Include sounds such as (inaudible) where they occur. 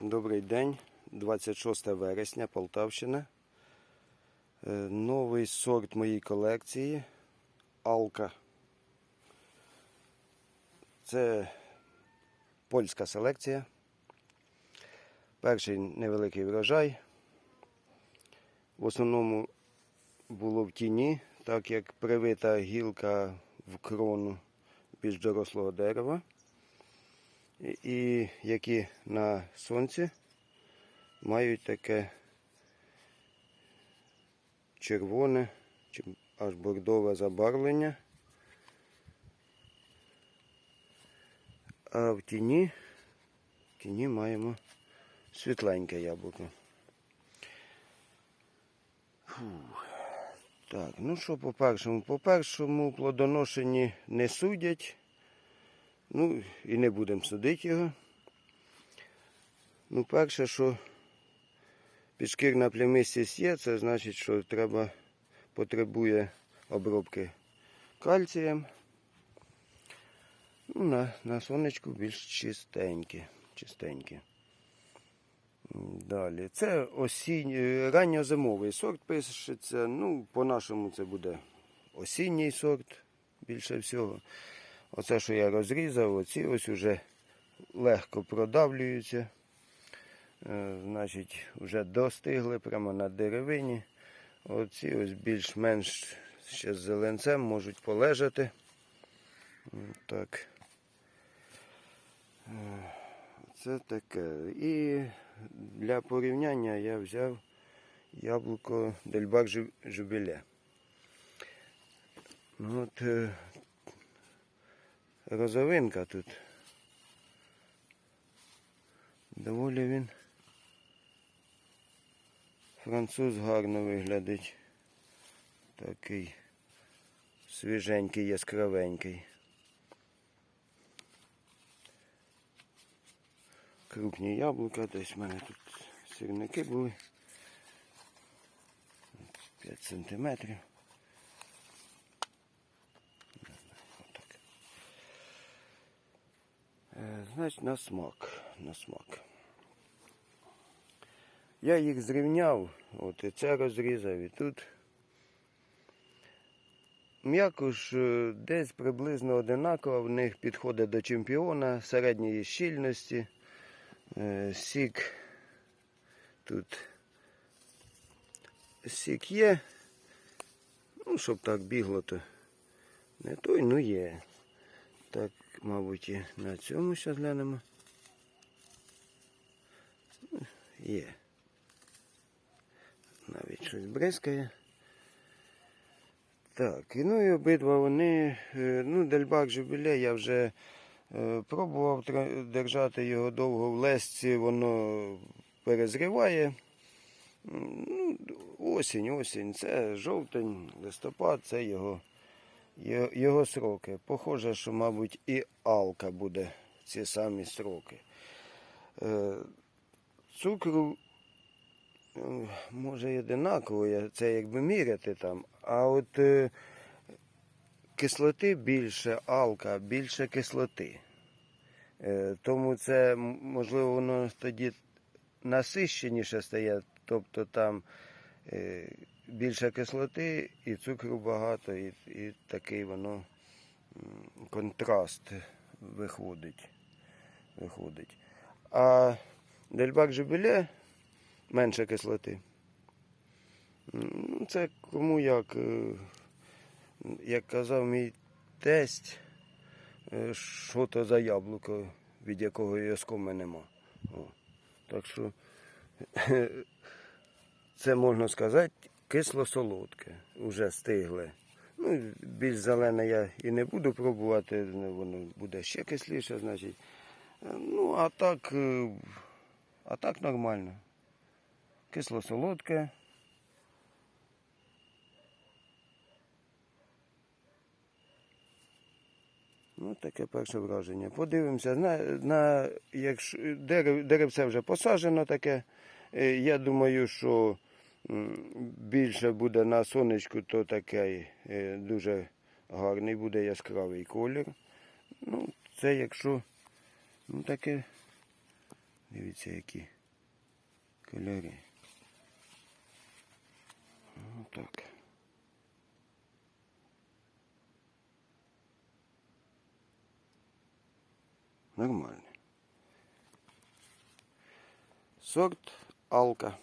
Добрий день, 26 вересня, Полтавщина. Е, Новий сорт моїй колекції Алка. Це польська селекція. Перший невеликий врожай. В основному було в тіні, так як привита гілка в крону більш дорослого дерева і- які на сонці мають таке червоне чи аж бордове забарвлення. А в тіні, в тіні маємо світленьке яблуко. Фух. Так, ну що по першому? По першому плодоношенні не судять. Ну, і не будемо судити його. Ну, перше, що підшкірна плямистість є, це значить, що треба, потребує обробки кальцієм. Ну, на, на сонечку більш чистеньке. чистеньке. Далі. Це осінь, е, ранньозимовий сорт пишеться. Ну, по-нашому це буде осінній сорт більше всього. Оце, що я розрізав, оці ось уже легко продавлюються. Е, Значить, вже достигли прямо на деревині. Оці ось більш-менш ще з зеленцем можуть полежати. Так. Е, Це таке. І для порівняння я взяв яблуко Дельбак Жубіле. Ну, от, е, розовинка тут. Доволі він француз гарно виглядить. Такий свіженький, яскравенький. Крупні яблука, десь в мене тут сірники були. 5 сантиметрів. Отак. Е, Значить, на смак. На смак. Я їх зрівняв, от і це розрізав, і тут. М'якош е, десь приблизно одинаково, в них підходить до чемпіона середньої щільності. Е, Сік тут сік є. Ну, щоб так бігло, то не той, ну є. Так, мабуть, і на цьому зараз глянемо. Ну, Є. Навіть щось бризкає. Так, ну і обидва вони, е, ну, Дельбак Жубіле я вже е, пробував держати його довго в лесці, воно перезріває. М, Ну, осінь, осінь, це жовтень, листопад, це його, його, сроки. Похоже, що, мабуть, і алка буде в ці самі сроки. Е, Цукру е, може одинаково, це якби міряти там, а от е, кислоти більше, алка, більше кислоти. Е, Тому це, можливо, воно тоді насищеніше стає, тобто там більше кислоти і цукру багато, і, і такий воно контраст виходить. виходить. А дельбак жубіле менше кислоти. Ну, це кому як, е, як казав мій тесть, е, що то за яблуко, від якого і оскоми нема. О. Так що (laughs) це можна сказати кисло-солодке, вже стигле. Ну, більш зелене я і не буду пробувати, ну, воно буде ще кисліше, значить. Е, Ну, а так, е, а так нормально. Кисло-солодке. Ну, таке перше враження. Подивимося, на, на, якщо дерев, деревце вже посаджено таке. Е, Я думаю, що більше буде на сонечку, то такий е, дуже гарний буде яскравий колір. Ну, Це якщо ну таке, дивіться, які кольори. Ну, так. Нормально. Сорт алка.